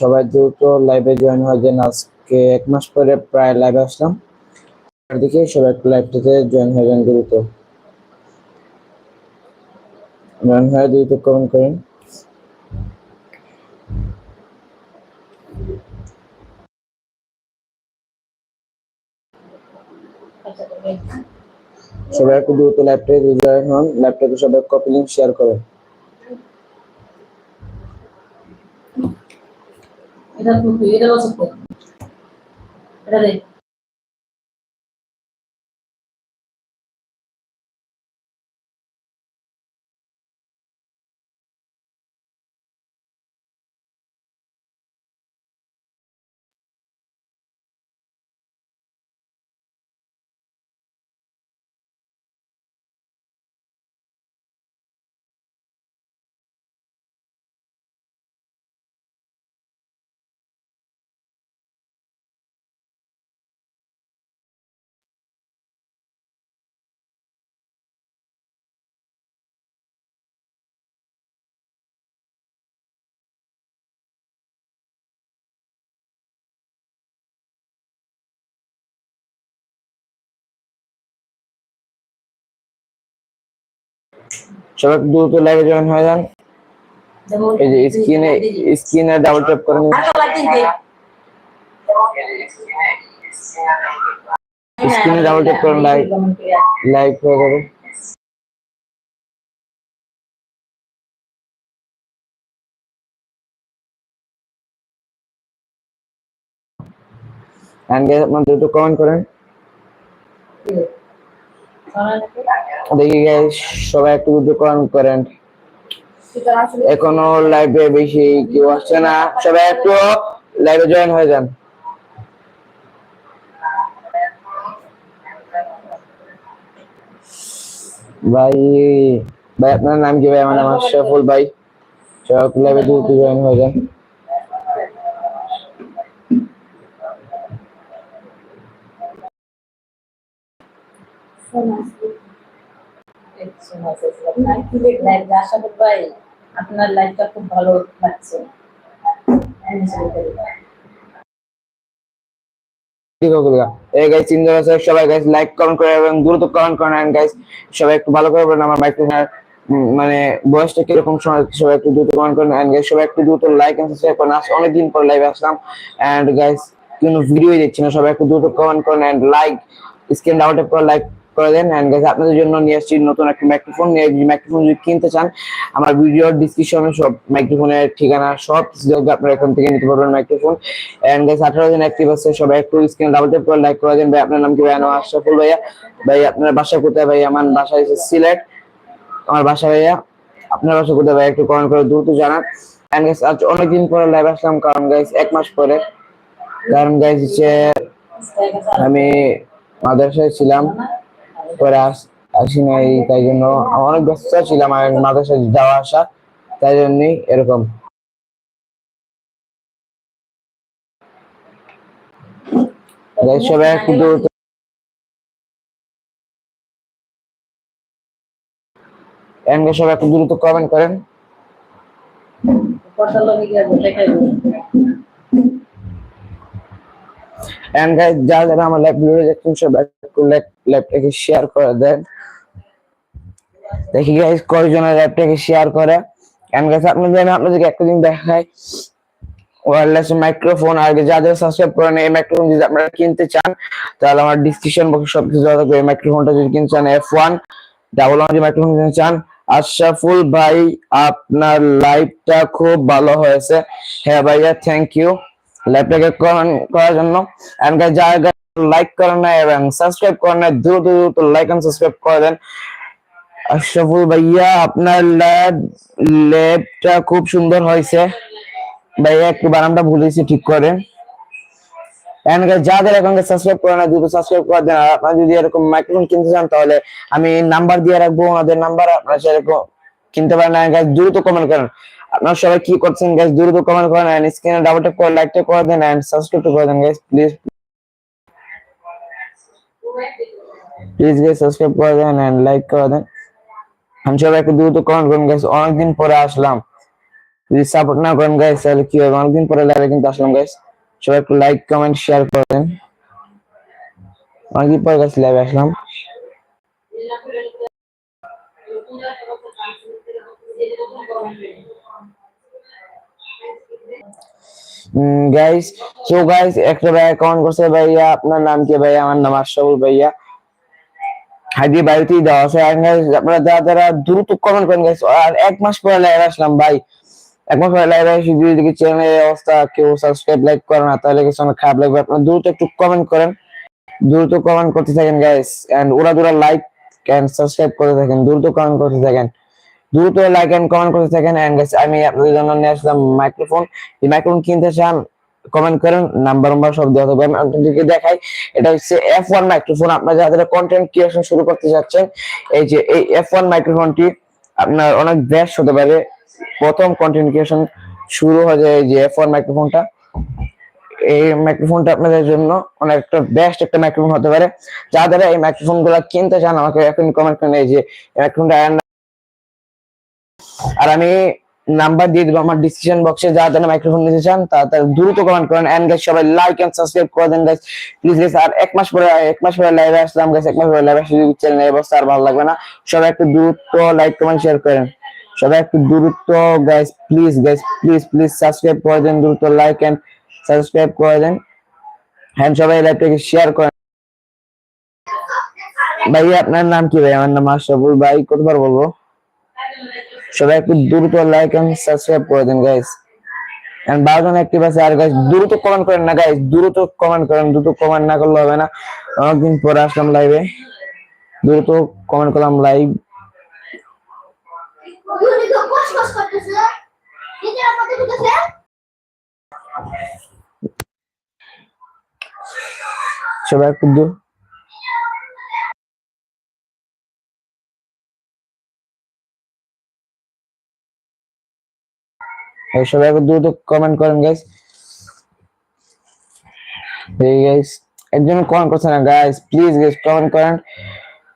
সবাই দ্রুত লাইভে জয়েন হয়ে যান আজকে এক মাস পরে প্রায় লাইভে আসলাম। আর দেখি সবাই একটু লাইভটাতে জয়েন হয়ে যান দ্রুত। জয়েন হয়ে দ্রুত কমেন্ট করেন। সবাই একটু দ্রুত লাইভটাতে জয়েন হন। লাইভটাকে সবাই কপি লিঙ্ক শেয়ার করেন। এটা খুব এটা বছর তো সবাই দ্রুত লাইভে জয়েন হয়ে যান। এই যে স্ক্রিনে স্ক্রিনে ডাবল ট্যাপ দিন দে স্ক্রিনে ডাবল ট্যাপ করেন লাইভ লাইভ হয়ে যাবে। এন্ড গাইস আপনারা দ্রুত কমেন্ট করেন। দেখি গাইস সবাই একটু কমেন্ট করেন। এখনও লাইভে বেশি কেউ আসছে না। সবাই একটু লাইভে জয়েন হয়ে যান। ভাই ভাই, আপনার নাম কি ভাই? আমার নাম আশরাফুল ভাই। সবাই লাইভে দ্রুত জয়েন হয়ে যান। আপনার লাইফটা খুব ভালো লাগছে মানে বয়সটা কীরকম সময় সবাই একটু করেন গাইস সবাই একটু লাইক এন্ড অনেকদিন পর লাইভে আসলাম। এন্ড গাইস কোনো ভিডিও দেখছি না। সবাই একটু দ্রুত কমেন্ট করেন এন্ড লাইক স্ক্রিন ডাউন করে লাইক করে দেন। এন্ড গাইস আপনাদের জন্য নিয়ে আসছি নতুন একটা মাইক্রোফোন মাইক্রোফোন যদি কিনতে চান, আমার ভিডিওর ডিসক্রিপশনে সব মাইক্রোফোনের ঠিকানা, সব কিছু আপনারা এখান থেকে নিতে পারবেন মাইক্রোফোন এন্ড গাইস 18 জন অ্যাক্টিভ আছে, সবাই একটু স্ক্রিন ডাবল ট্যাপ করে লাইক করে দেন। ভাই, আপনার নাম কি? ভাই, আমার আশরাফুল ভাইয়া। ভাই, আপনার বাসা কোথায়? ভাই, আমার বাসা হচ্ছে সিলেট। আমার বাসা ভাইয়া, আপনার বাসা কোথায়? ভাই, একটু কমেন্ট করে দ্রুত জানান। এন্ড গাইস আজ অনেকদিন পরে লাইভ আসলাম, কারণ গাইস এক মাস পরে। কারণ গাইস হচ্ছে আমি মাদ্রাসায় ছিলাম। পরে আস- নাই তাই জন্য অনেক ব্যস্ত ছিলাম মাদ্রাসায় যাওয়া আসা, তাই জন্যই এরকম। And সবাই একটু দ্রুত কমেন্ট করেন। এন্ড গাইস যারা যারা আমার লাইভ ভিডিও দেখছেন, সবাই একটু লাইভটাকে শেয়ার করে দেন। দেখি গাইস কয়জনের লাইভটাকে শেয়ার করে। এন্ড গাইস আপনাদের, আমি আপনাদেরকে দেখাই। ওয়্যারলেস মাইক্রোফোন আর যাদের সাবস্ক্রাইব করেন, এই মাইক্রোফোন যদি আপনারা কিনতে চান, তাহলে আমার ডিসক্রিপশন বক্সে সবকিছু দেওয়া থাকবে। এই মাইক্রোফোনটা যদি কিনতে চান F one double one microphone কিনতে চান, আশরাফুল ভাই, আপনার লাইভটা খুব ভালো হয়েছে। হ্যাঁ ভাইয়া থ্যাংক ইউ লাইভটাকে করার জন্য। এন্ড গাইস যারা লাইক করেন না এবং সাবস্ক্রাইব করেন না দ্রুত দ্রুত লাইক এন্ড সাবস্ক্রাইব করে দেন। ভাইয়া, আপনার ল্যাব ল্যাবটা খুব সুন্দর হয়েছে। ভাইয়া, একটু বানানটা ভুলেছি ঠিক করে এন্ড গাইস যাদের এখন সাবস্ক্রাইব করে না দ্রুত সাবস্ক্রাইব করে দেন। আর আপনারা যদি এরকম মাইক্রোফোন কিনতে চান, তাহলে আমি নাম্বার দিয়ে রাখব। ওনাদের নাম্বার আপনারা সেরকম কিনতে পারেন না। গাইস দ্রুত কমেন্ট করেন। আপনারা সবাই কি করছেন গাইস দ্রুত কমেন্ট করেন এন্ড স্ক্রিনে ডাবল ট্যাপ করে লাইক করে দেন এন্ড সাবস্ক্রাইব করে দেন guys please please guys subscribe করে দেন এন্ড লাইক করে দেন। আমি সবাই একটু দ্রুত কমেন্ট করুন গাইস অনেকদিন পরে আসলাম। যদি সাপোর্ট না করেন গাইস তাহলে কি হবে? অনেকদিন পরে লাইভে কিন্তু আসলাম গাইস সবাই একটু লাইক কমেন্ট শেয়ার করেন অনেকদিন পরে গাইস লাইভে আসলাম। গাইস সো গাইস একটা ভাই কমেন্ট করছে, ভাইয়া, আপনার নাম কি ভাইয়া? আমার নাম আশরাফুল ভাইয়া। হাইদি বাড়িতেই দেওয়া আছে। আপনারা যারা যারা দ্রুত কমেন্ট করেন গাইস আর এক মাস পরে লাইভ আসলাম, ভাই। এক মাস পরে লাইভ আসি, যদি দেখি চ্যানেলের অবস্থা, কেউ সাবস্ক্রাইব লাইক করে না, তাহলে কিছু অনেক খারাপ লাগবে। আপনারা দ্রুত একটু কমেন্ট করেন। দ্রুত কমেন্ট করতে থাকেন গাইস এন্ড ওরা দুরা লাইক এন্ড সাবস্ক্রাইব করতে থাকেন। দ্রুত কমেন্ট করতে থাকেন। দ্রুত লাইক এন্ড কমেন্ট করতে থাকেন এন্ড গাইস আমি আপনাদের জন্য নিয়ে আসলাম মাইক্রোফোন এই মাইক্রোফোন কিনতে চান কমেন্ট করেন নাম্বার নাম্বার সব দেওয়া থাকবে। আমি আপনাদেরকে দেখাই, এটা হচ্ছে এফ ওয়ান মাইক্রোফোন আপনারা যাদের কন্টেন্ট ক্রিয়েশন শুরু করতে যাচ্ছেন, এই যে এই এফ ওয়ান মাইক্রোফোনটি আপনার অনেক বেস্ট হতে পারে। প্রথম কন্টেন্ট ক্রিয়েশন শুরু হয়ে যায় এই যে এফ ওয়ান মাইক্রোফোনটা এই মাইক্রোফোনটা আপনাদের জন্য অনেক একটা বেস্ট একটা মাইক্রোফোন হতে পারে। যারা এই মাইক্রোফোনগুলা কিনতে চান, আমাকে এখন কমেন্ট করেন। এই যে মাইক্রোফোনটা আর আমি নাম্বার দিয়ে দিব আমার ডিসিশন বক্সে যা যারা মাইক্রোফোন নিতে চান, তা দ্রুত কমেন্ট করেন এন্ড গাইস সবাই লাইক এন্ড সাবস্ক্রাইব করে দেন গাইস প্লিজ গাইস আর এক মাস পরে, এক মাস পরে লাইভে আসলাম গাইস এক মাস পরে লাইভে আসলে চ্যানেল অবস্থা আর ভালো লাগবে না। সবাই একটু দ্রুত লাইক কমেন্ট শেয়ার করেন। সবাই একটু দ্রুত guys please guys please please subscribe করে দেন, দ্রুত লাইক এন্ড সাবস্ক্রাইব করে দেন। হ্যাঁ সবাই লাইভটাকে শেয়ার করেন। ভাই আপনার নাম কি ভাই? আমার নাম আশরাফুল ভাই, কতবার বলব? সবাই একটু দ্রুত লাইক এন্ড সাবস্ক্রাইব করে দেন গাইস এন্ড বারো জন অ্যাক্টিভ আছে, আর গাইস দ্রুত কমেন্ট করেন না গাইস দ্রুত কমেন্ট করেন, দ্রুত কমেন্ট না করলে হবে না। অনেকদিন পরে আসলাম লাইভে দ্রুত কমেন্ট করলাম লাইভ সবাই একটু সবাই একটু দ্রুত কমেন্ট করেন গাইস এই গাইস একজন কমেন্ট করছে না গাইস প্লিজ গাইস কমেন্ট করেন।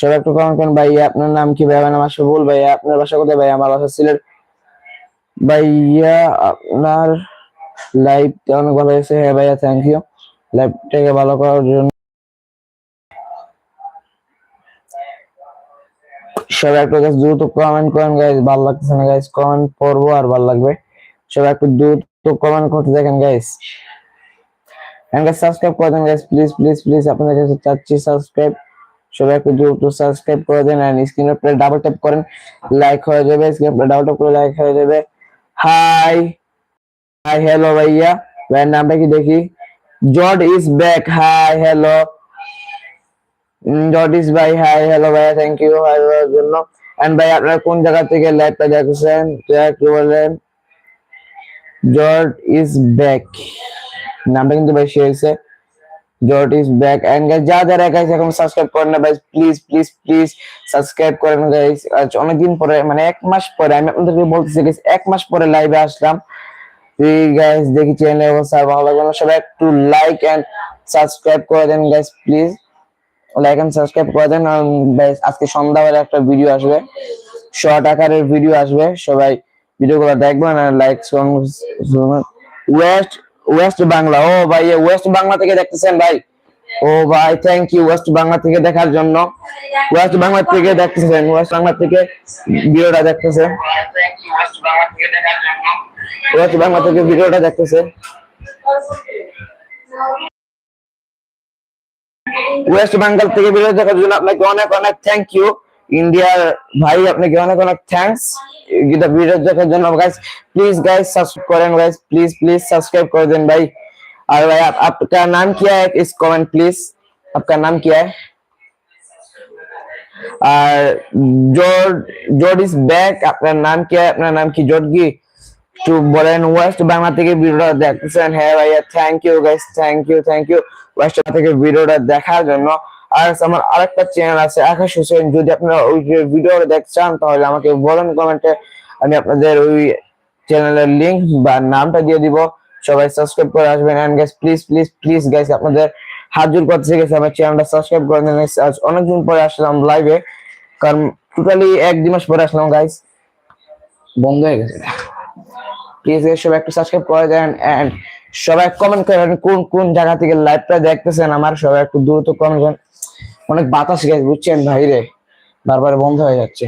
সবাই একটু কমেন্ট করেন ভাইয়া আপনার নাম কি নাম ভাইয়া আপনার বাসা কোথায়, ভাই? আমার বাসা সিলেট। ভাইয়া, আপনার অনেক ভালো হয়েছে। হ্যাঁ ভাইয়া থ্যাংক ইউ লাইভটাকে ভালো করার জন্য। সবাই একটু, guys, দ্রুত কমেন্ট করেন গাইস ভালো লাগতেছে না গাইস কমেন্ট পড়ব আর ভালো লাগবে। সবাই একটু দ্রুত কমেন্ট করতে দেখেন গাইস এন্ড গাইস সাবস্ক্রাইব করে দেন গাইস প্লিজ প্লিজ প্লিজ আপনাদের কাছে চাচ্ছি সাবস্ক্রাইব সবাই একটু দ্রুত সাবস্ক্রাইব করে দেন এন্ড স্ক্রিনের উপরে ডাবল ট্যাপ করেন। লাইক হয়ে যাবে স্ক্রিনের উপরে ডাবল ট্যাপ করে লাইক হয়ে যাবে। হাই হাই হ্যালো ভাইয়া। ভাইয়ের নামটা কি দেখি? Jord is back hi hello জর্ডিস ভাই হাই হ্যালো ভাইয়া থ্যাংক ইউ হাই জন্য। এন্ড ভাই আপনারা কোন জায়গা থেকে লাইভটা দেখছেন? একটু বলেন। জর্ড ইজ ব্যাক নামটা কিন্তু বেশি হয়েছে। Jord is back and guys যা যারা গাইস এখন সাবস্ক্রাইব করেন না ভাই প্লিজ প্লিজ প্লিজ সাবস্ক্রাইব করেন গাইস আজ অনেকদিন পরে মানে এক মাস পরে, আমি আপনাদেরকে বলতেছি গাইস এক মাস পরে লাইভে আসলাম। গাইস দেখি চ্যানেলের অবস্থা ভালো লাগবে না, সবাই একটু লাইক এন্ড সাবস্ক্রাইব করে দেন guys please like and subscribe করে দেন আজকে সন্ধ্যাবেলা একটা ভিডিও আসবে। শর্ট আকারের ভিডিও আসবে, সবাই ভিডিওগুলো দেখবেন লাইক ওয়েস্ট ওয়েস্ট বাংলা ও ভাই ওয়েস্ট বাংলা থেকে দেখতেছেন ভাই। ও ভাই থ্যাংক ইউ ওয়েস্ট বাংলা থেকে দেখার জন্য। ওয়েস্ট বাংলা থেকে দেখতেছেন ওয়েস্ট বাংলা থেকে ভিডিওটা দেখতেছে। ওয়েস্ট বাংলা থেকে ভিডিওটা দেখতেছে। ওয়েস্ট বেঙ্গল থেকে ভিডিও দেখার জন্য আপনাকে অনেক অনেক থ্যাংক ইউ ইন্ডিয়ার ভাই আপনাকে অনেক অনেক থ্যাঙ্কস এটা ভিডিও দেখার জন্য গাইস প্লিজ गाइस सब्सक्राइब करें गाइस प्लीज प्लीज सब्सक्राइब कर दें भाई और भाई आप, आपका नाम क्या है इस कमेंट प्लीज आपका नाम क्या है আর জর্ড জর্ড ইজ ব্যাক আপনার নাম কি আপনার নাম কি জর্ড কি একটু বলেন ওয়েস্ট বাংলা থেকে ভিডিওটা দেখতেছেন হ্যাঁ ভাইয়া thank you guys thank you thank you west Bangla থেকে ভিডিওটা দেখার জন্য আর আমার আরেকটা চ্যানেল আছে, আকাশ হোসেন। যদি আপনারা ওই ভিডিওটা দেখতে চান, তাহলে আমাকে বলেন কমেন্টে আমি আপনাদের ওই চ্যানেলের লিংক বা নামটা দিয়ে দিব। সবাই সাবস্ক্রাইব করে আসবেন। And guys please please please guys আপনাদের হাত জোর করতে গেছে আমার চ্যানেলটা সাবস্ক্রাইব করে দেন। আজ অনেকদিন পরে আসলাম লাইভে কারণ টোটালি এক দুই মাস পরে আসলাম গাইস বন্ধ হয়ে গেছে। প্লিজ গাইস সবাই একটু সাবস্ক্রাইব করে দেন। এন্ড সবাই কমেন্ট করেন, কোন কোন জায়গা থেকে লাইভটা দেখতেছেন। আমার সবাই একটু দ্রুত কমেন্ট করেন। অনেক বাতাস গেছে বুঝছেন ভাইরে? বারবার বন্ধ হয়ে যাচ্ছে।